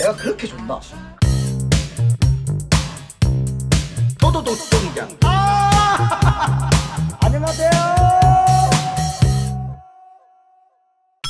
내가 그렇게 좋나? 도도도 동장. 아! 안녕하세요.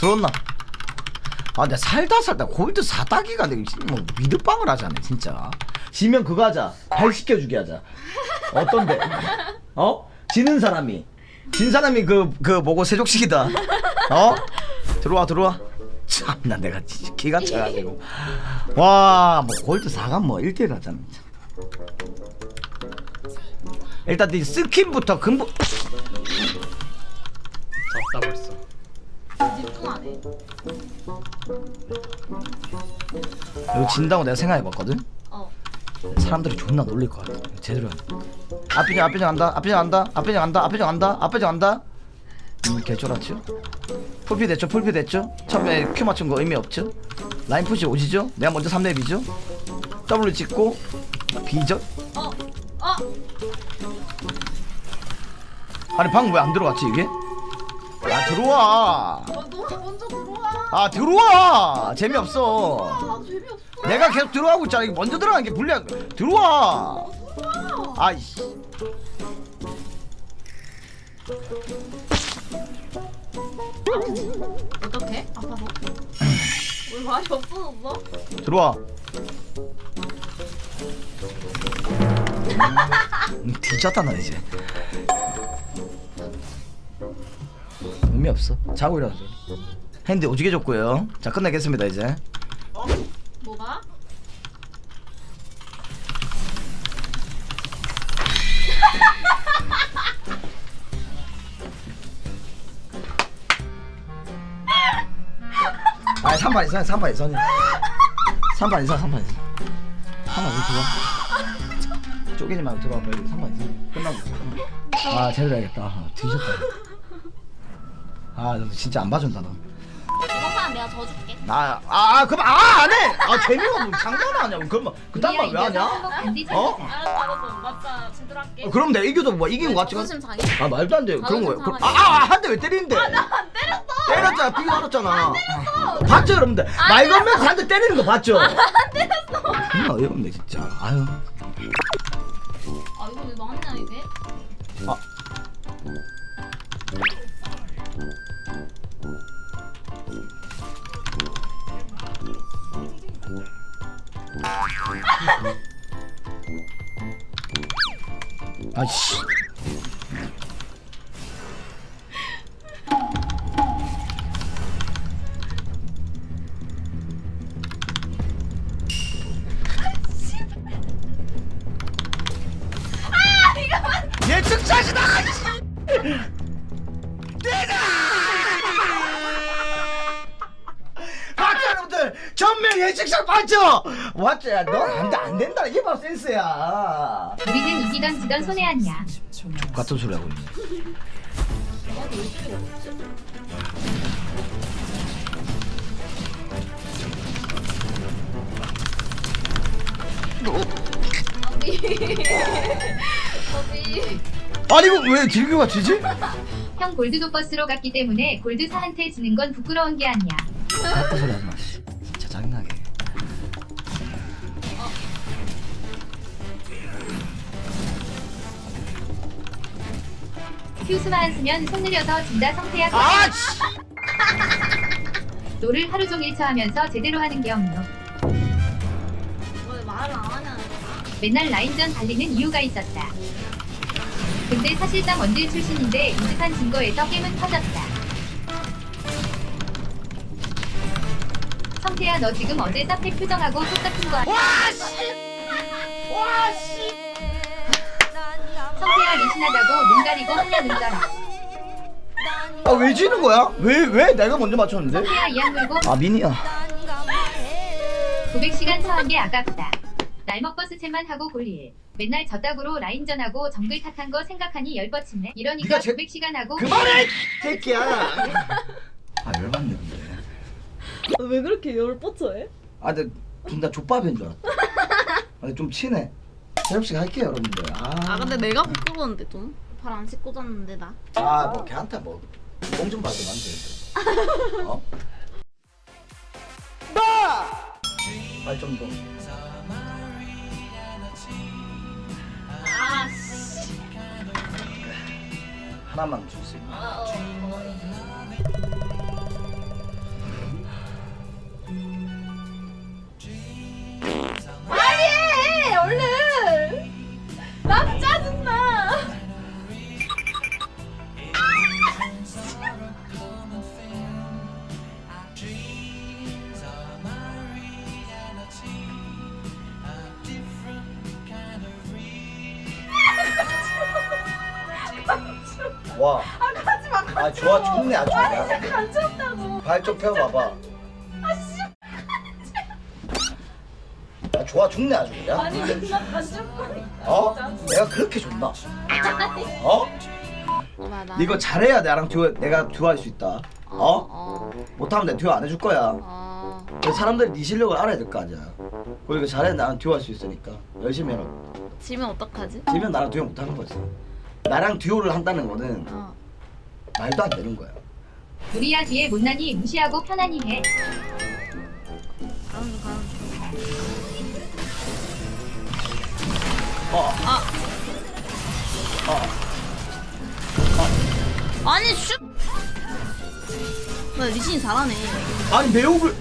들었나? 아, 근데 살다 살다 골드 사다기가 내가 진짜 뭐 미드빵을 하자네 진짜. 지면 그거 하자. 발 시켜주게 하자. 어떤데? 어? 지는 사람이. 진 사람이 그, 그 뭐고 세족식이다. 어? 들어와, 들어와. 참나 내가 진짜 기가 차가지고. 와, 뭐 골드 4강 뭐 1대1 하잖아. 일단 이 스킨부터 근본 졌다 벌써. 집중하네. 이거 진다고 내가 생각해봤거든. 어. 사람들이 존나 놀릴 것 같아. 제대로. 앞비정 앞비정 간다. 앞비정 간다. 앞비정 간다. 앞비정 간다. 앞비정 간다. 음, 개쫄았죠. 풀피 됐죠. 풀피 됐죠. 처음에 큐 맞춘 거 의미 없죠. 라인 푸시 오시죠. 내가 먼저 3렙이죠. W 찍고 B죠. 어. 어. 아니 방금 왜 안 들어갔지 이게? 아 들어와. 어, 너 먼저 들어와. 아 들어와. 재미없어. 아, 재미없어. 내가 계속 들어가고 있잖아. 이거 먼저 들어가는 게 불리한. 들어와. 들어와. 아이씨. 어떡해? 아파서. 왜 말이 없어졌어? 들어와. 음, 뒤졌다 나 이제. 의미 없어. 자고 일어나서. 핸드 오지게 줬고요. 자 끝내겠습니다 이제. 3판 이상 3판 이상 3판 이상 3판 이상 3판 이상 들어와 쪼개지 말고 들어와 빨리 3판 이상 끝나고. 아 제대로 해야겠다 아, 뒤졌다 아 너 진짜 안 봐준다 너 이번 판 내가 져줄게. 아, 아, 아, 그럼 아, 안 해. 아, 재미가 뭐 장난하냐고. 그럼 그딴 말왜 하냐? 어? 알았어. 맞자. 제대로 할게. 어, 그럼 내가 이겨도 뭐 이긴 거 같지? 자존심 상해? 아, 말도 안 돼. 그런 거야. 자존심 그럼, 아, 상하네. 아, 한대 왜 때리는데? 아, 나안 때렸어. 때렸잖아. 비교 알았잖아. 봤죠, 여러분들? 말 걸면서 한대 때리는 거 봤죠? 안 때렸어. 존나 어이없네, 진짜. 아유. 아, 이거 왜 나왔냐, 이게? 아. 아씨. 예측샷 봤죠? 맞죠? 야, 넌안돼 안 된다. 이게 바로 센스야. 우리는 이기던 지던 손해 아니야. 같은 소리 하고 있네. 아니 이거 왜 딜교가 지지? 형 골드도 버스로 갔기 때문에 골드사한테 지는 건 부끄러운 게 아니야. 같은 소리 하지 마. 큐스만 쓰면 손 느려서 진다 성태야. 아 씨. 노를 하루 종일 쳐하면서 제대로 하는 게 없노. 왜 말을 안 하냐, 맨날 라인전 달리는 이유가 있었다. 근데 사실상 원딜 출신인데 이득한 증거에서 게임은 터졌다. 성태야 너 지금 어제 사팩 표정하고 똑같은 거 아니야? 와 씨. 와 씨. 성태야 리신하다고 눈 가리고 하냐 눈가라. 아 왜 지는 거야? 왜 왜 내가 먼저 맞췄는데? 성태야 이악 물고 아 미니야. 900시간 처한 게 아깝다. 날먹버스 채만 하고 골일. 맨날 저따구로 라인전하고 정글 탓한 거 생각하니 열뻗치네. 이러니까 네가 제- 900시간 하고 그만해 새끼야. 아 열받네 근데. 왜 그렇게 열 뻗쳐해? 아 근데 둘다 족밥인 줄 알았다. 아 근데 좀 친해. 새롭씩 할게요 여러분들. 아, 아 근데 내가 부끄러운데 좀. 발안 씻고 잤는데, 나. 아뭐 걔한테 뭐뽕좀 받으면 안 돼. 어? 나 발좀 더. 아 씨. 하나만 줄수 있나? 아, 어, 와. 아 가지 마. 아 좋아 죽네 아주 그냥. 간지럽다고. 발 좀 펴봐봐. 아 좋아 죽네 아주 그냥. 아니 나 간지럽다니까. 어? 내가 그렇게 좋나? 어? 맞아. 이거 잘해야 나랑 듀오 내가 듀오 할 수 있다. 어? 어. 못하면 내가 듀오 안 해줄 거야. 어. 사람들이 네 실력을 알아야 될 거 아니야. 그리고 이거 잘해 나랑 듀오 할 수 있으니까 열심히 해라. 지면 어떡하지? 지면 나랑 듀오 못 하는 거지. 나랑 듀오를 한다는 거는 어. 말도 안 되는 거야. 우리야 뒤에 못나니 무시하고 편안히 해. 어. 아. 어. 아니 슛. 나 리신이 잘하네. 아니 매혹을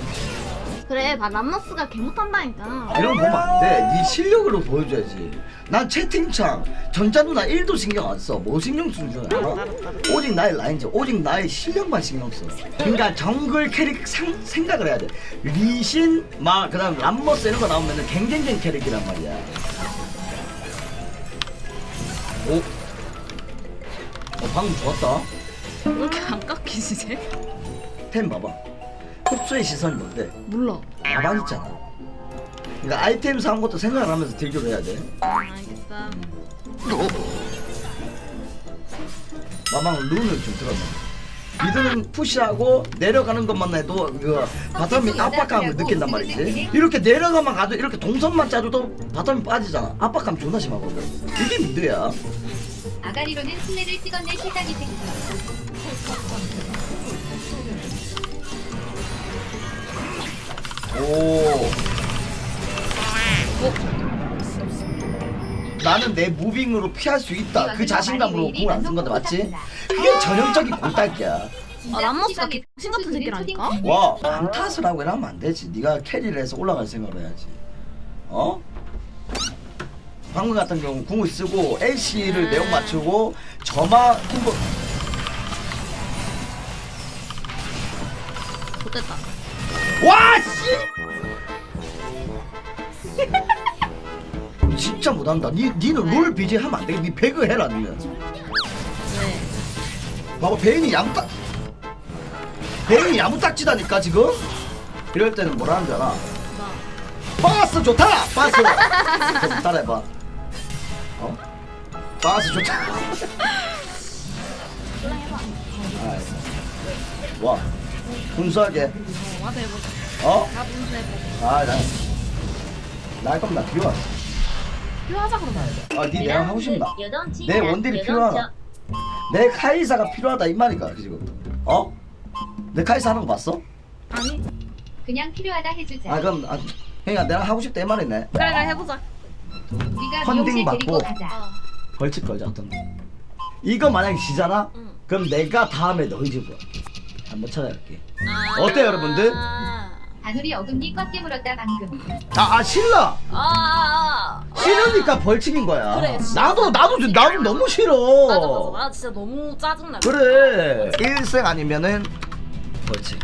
그래, 봐 람너스가 개 못한다니까. 이런 거 보면 안 돼. 네 실력으로 보여줘야지. 난 채팅창 전자 누나 1도 신경 안 써. 뭐 신경 쓰는 줄 알아? 오직 나의 라인즈, 오직 나의 실력만 신경 써. 그러니까 정글 캐릭 상, 생각을 해야 돼. 리신, 막 그다음 람머스 이런 거 나오면은 갱갱갱 캐릭이란 말이야. 오, 어 방금 좋았다. 왜 이렇게 안 깎이지 쟤? 템 봐봐. 흡수의 시선이 뭔데? 몰라. 가방 있잖아. 그러니까 아이템 사는 것도 생각을 하면서 딜교를 해야 돼. 아, 알겠어. 마망 룬을 좀 들어봐. 미드는 푸시하고 내려가는 것만 해도 그 바텀이 압박감을 느낀단 말이지. 이렇게 내려가만 가도 이렇게 동선만 짜줘도 바텀이 빠지잖아. 압박감 존나 심하거든. 이게 미드야. 아가리로는 순례를 찍었네 실각이 생겼어. 오. 나는 내 무빙으로 피할 수 있다. 그 자신감으로 공을 안 쓴 건데 맞지? 그게 전형적인 골딱이야. 아, 람머스가 개 X 같은 새끼라니까? 와, 안 탓을 하고 이러면 안 되지. 네가 캐리를 해서 올라갈 생각을 해야지. 어? 방금 같은 경우 궁을 쓰고 LC를 내용 맞추고 점화 콤보 좋됐다. 와 씨! 진짜 못한다. 니 니는 롤 BJ 하면 안 돼. 니 배그 해라 니는. 네. 봐봐 베인이 야무딱 베인이 야무딱지다니까 지금. 이럴 때는 뭐라는 줄 알아? 나. 바스 좋다. 바스. 계속 따라해봐. 어? 바스 좋다. 아이. 와. 분수하게. 어, 와도 해보자. 어? 나 분수 해보자. 아, 나. 날나 필요하. 필요하자 그러면. 아, 니 내가 하고 싶나? 내 원딜이 필요하나? 내 카이사가 필요하다 이 말이가 지금. 어? 내 카이사 하는 거 봤어? 아니. 그냥 필요하다 해주자. 아 그럼 아, 형아 내가 하고 싶다 이 말이네. 그래, 그래, 해보자. 우리가 펀딩 미용실 받고. 데리고 가자. 어. 벌칙 걸자 어떤 거. 이거 만약에 지잖아? 응. 그럼 내가 다음에 너희 집으로 한번 찾아갈게. 아. 어때요, 여러분들? 아, 바늘이 어금니 꽉 깨물었다 방금. 아, 아 싫어. 아, 아. 싫으니까 벌칙인 거야. 그래. 나도 나도 나도 너무 싫어. 맞아 맞아. 나 진짜 너무 짜증나. 그래. 일생 아니면은 벌칙.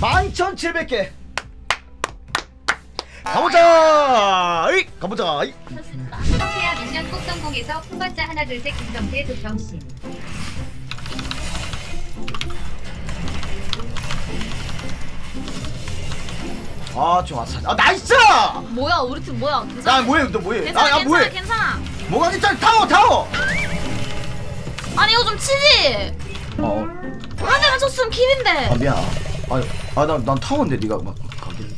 11,700개. 가보자. 이 가보자. 이. 성태야 미션 꼭 성공해서 품받자 하나 둘셋 김성태 도평신. 아, 좋아. 아, 나이스! 뭐야, 우리 팀 뭐야? 괜찮아. 야, 뭐해? 너 뭐해? 괜찮아, 아, 야, 괜찮아, 뭐해? 괜찮아. 뭐가 괜찮아? 타워, 타워. 아니, 이거 좀 치지. 어. 한 대만 쳤으면 킬인데. 아, 미안. 아, 아, 난, 난 타워인데 네가 막 가길.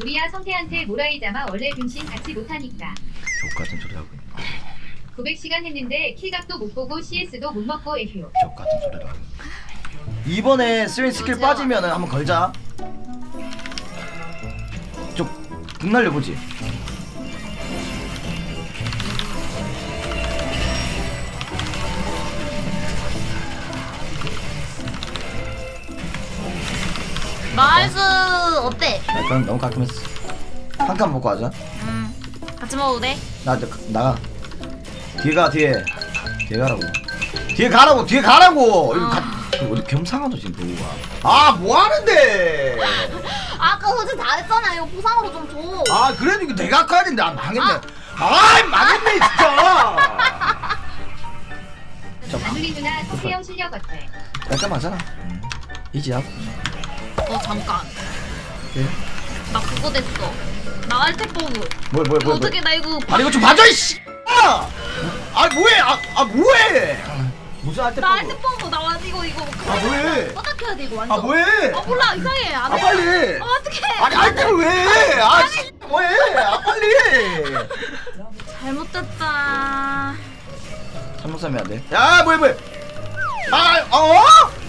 우리야 성태한테 모라이자마 원래 근신 같이 못하니까. 족 같은 소리 하고 있네. 900시간 했는데 킬각도 못 보고 CS도 못 먹고 에휴. 족 같은 소리를 하네. 이번에 스윙 스킬 빠지면은 한번 걸자. 좀등 날려 보지. 나이스 어때? 약간 너무 가끔했어. 한 칸 먹고 하자. 음 같이 먹어도 돼? 나 이제 나가. 뒤에 가 뒤에. 뒤에 가라고. 뒤에 가라고 뒤에 가라고. 이거 가. 그 어디 겸상하도 지금 보고 가. 아 뭐 하는데? 아까 어제 잘했잖아 이거 보상으로 좀 줘 아 그래도 이거 내가 가야 되는데 아 망했네. 아 망했네 진짜. 자, 마누리 누나 성태형 실력 어때? 약간 맞잖아. 이지야. 어 잠깐 예? 나 그거 됐어 나 알테포그 뭘뭘 이거 뭘 어떻게 뭘. 나 이거 아니 이거 좀 봐줘 이씨. 아, 아 뭐해? 아, 아 뭐해? 무슨 할때 나 알테포그 나 완전 이거 이거 아 뭐해? 어떻게 돼 이거 완전 아 뭐해? 아 몰라 이상해 안 아 돼. 빨리. 어 어떡해 아니 할때를 왜? 아 씨, 뭐해? 아 빨리. 잘못됐다 삼겹살 해야 돼. 야 뭐해 뭐해? 아 어?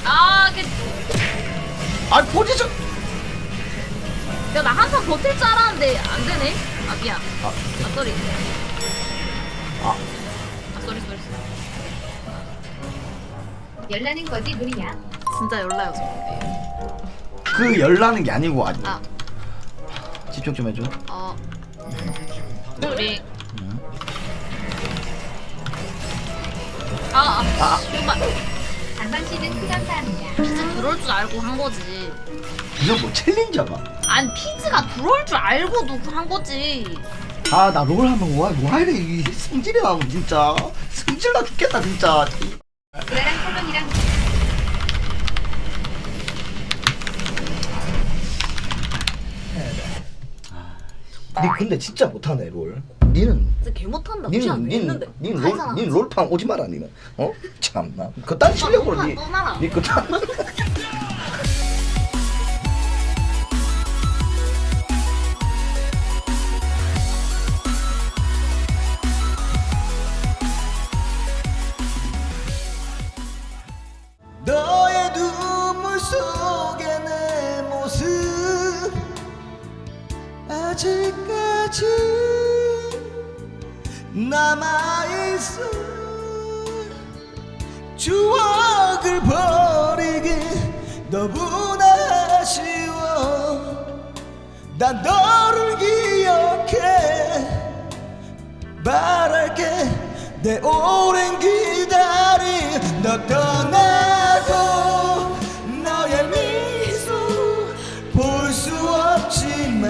아 이게 아 포지션. 야나 항상 버틸 줄 알았는데 안 되네 아 미안 아, 아 쏘리 아. 아 열나는 거지 누리야. 진짜 열나요 저 그 열나는 게 아니고 아니. 아. 집중 좀 해줘. 어 우리 응. 아, 아. 아, 정말 감사합니다. 피즈 들어올 줄 알고 한 거지. 이거 뭐 챌린저가? 아니 피즈가 들어올 줄 알고도 한 거지. 아 나 롤 하면 와 뭐하래 이 승질이 나고 진짜 승질 나 죽겠다 진짜. 누나랑 찰론이랑 니 근데 진짜 못하네 롤. 니는 진짜 개 못한다. 니는 니는 니는 롤 니는 롤판 오지 마라 니는. 어? 참나. 그딴 실력으로 니. 떠나라. 니 그딴. 추억을 버리기 너무나 아쉬워. 난 너를 기억해. 말할게. 내 오랜 기다림 너 떠나고 너의 미소 볼 수 없지만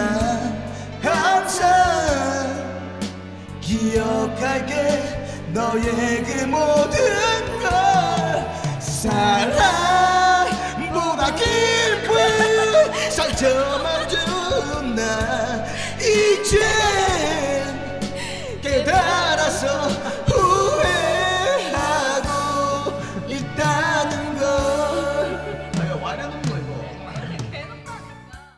항상 기억할게 너의 그 모든 걸 사랑보다 깊은 상처만 준나 이제 깨달았어